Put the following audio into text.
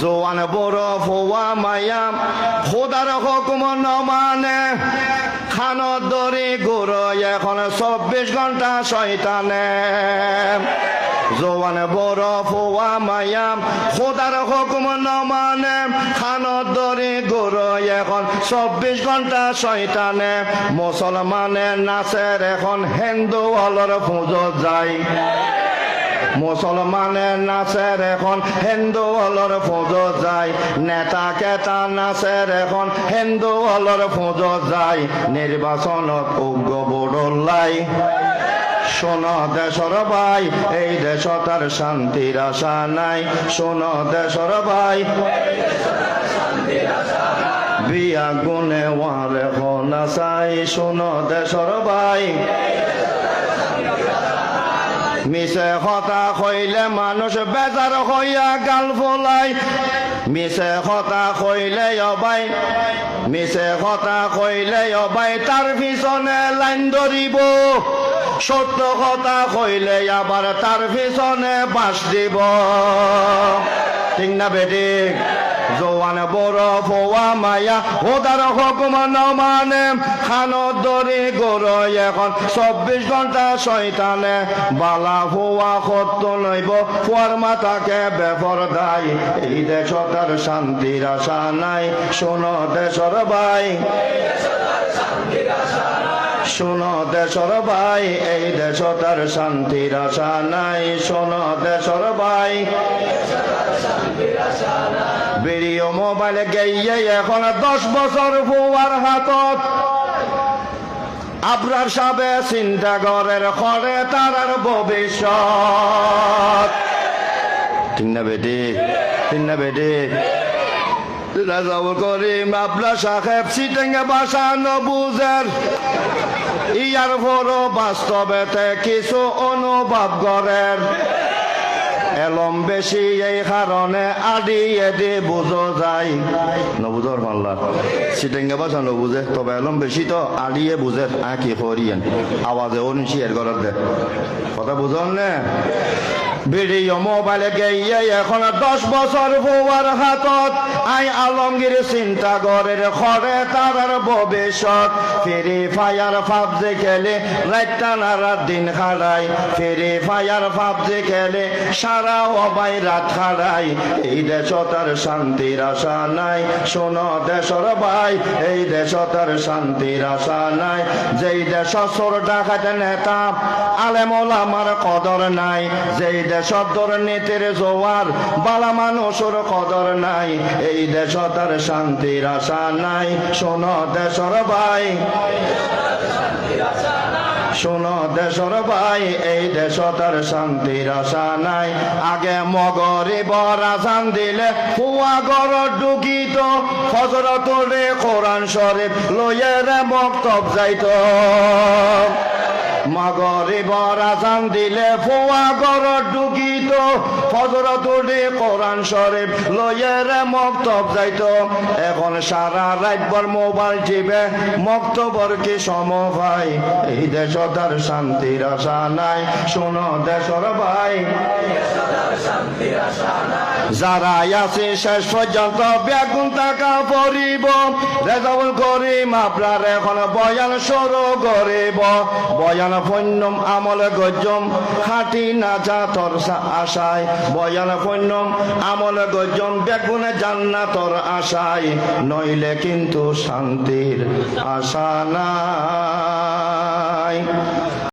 জোয়ান বড় ফোয়া মায়াম খোদার হুকুম নমানে মানে খানত দরি গুরু এখন চব্বিশ ঘণ্টা শয়তানে। জোয়ান বড় ফোয়া মায়াম খোদার হুকুম ন মানে খানত দরি গুরু এখন চব্বিশ ঘণ্টা শয়তানে। মুসলমানে নাচের এখন হিন্দু হলর পুজো যায়। মুসলমানের নাচের এখন হিন্দু হলর পুজো যায়, নেতা কেতা নাচের এখন হিন্দু হলর পুজো যায়, নির্বাচনত উগ্র বড়লাই শোন দেশর ভাই, এই দেশ তার শান্তির আশা নাই। শোন দেশর ভাই, বিয়া গুনে ওয়ার এখন আসাই শোন দেশর ভাই মিছে কথা কইলে মানুষ বেজার হইয়া গাল ফলাই মিছে কথা কইলে অবাই মিছে কথা কইলে অবাই, তার পিছনে লাইন ধরিব। সত্য কথা কইলে আবার তার পিছনে বাস দিব। ঠিক না বেটিক জোয়ান বড় ফোয়া মায়া ওদার হুকুম মানে। খানত দরি গরু এখন, চব্বিশ ঘণ্টা শয়তানে। বালা ফোয়া সত্য নইব ফুয়ার মাথাকে বেফর দায় এই দেশ তার শান্তির আশা নাই, শোনো দেশর ভাই। শোনো দেশর ভাই, এই দেশ তার শান্তির আশা নাই। শোনো দেশর ভাই ভিডিও মোবাইল গেইয়ে এখন দশ বছর ফুয়ার হাতত। আপনার সাবে চিন্তা ঘরের খরে তার ভবিষ্যৎ। ঠিক না বেটি? ঠিক না বেটি? রাজাউল করিম আপনার সাহেব সিটেঙ্গে বাসা নবুজের ইয়ার বড় বাস্তবেতে কিছু অনুভব করেন এলম বেশি এই কারণে আদি এদি বুঝো যায়। নবুঝর পাল্লা সিটেঙ্গে বাসা নবুঝে তবে এলম বেশি তো আডিয়ে বুঝে আঁকি করিয়েন। আওয়াজে অনিশি এর ঘর দে। কথা বুঝন নে? ভিডিও মোবাইলে গিয়ে এখন দশ বছর বউয়ার হাতত। আই আলমগীর চিন্তা ঘরের খরে তার ভবিষ্যৎ। ফেরি ফায়ার পাবজি খেলে রাত রাত দিন খাড়াই। ফেরি ফায়ার পাবজি খেলে সারা অবাই রাত খাড়াই। এই দেশ তার শান্তির আশা নাই। শোনো দেশর ভাই, এই দেশ তার শান্তির আশা নাই। যেই দেশ সর ডাকাতে নেতা, আলেমল আমার কদর নাই। যেই দেশ দুর্নীতির জোয়ার, বালা মানুষের কদর নাই। এই দেশ তার শান্তির আশা নাই। শোনো দেশর ভাই। শোনো দেশর ভাই, এই দেশ তার শান্তির আশা নাই। আগে মগরে বরাজান দিলে হুয়া গর ডুকিত ফজরত রে কোরআন শরীফ লইয়েরে মক্তব যাইত। মগরে বরাজান দিলে ফুয়া গর ডুকিত ফজরত রে কোরআন শরীফ লইয়েরে মক্তব যাইত। এখন সারা রাতভর মোবাইল টিপে মক্তবর কি সম ভাই এই দেশ তার শান্তির আশা নাই। শোনো দেশর ভাই। যারা আছে শেষ পর্যন্ত বেগুন টাকা পরিব রেজাউল করিম আপনার এখন বয়ান সরু করিব। বয়ান ফন্যম আমলে গজম খাটি না যা তোর আশায়। বয়ান ফন্যম আমলে গজম বেগুনে জান্নাতর আশায়। নইলে কিন্তু শান্তির আশা নাই।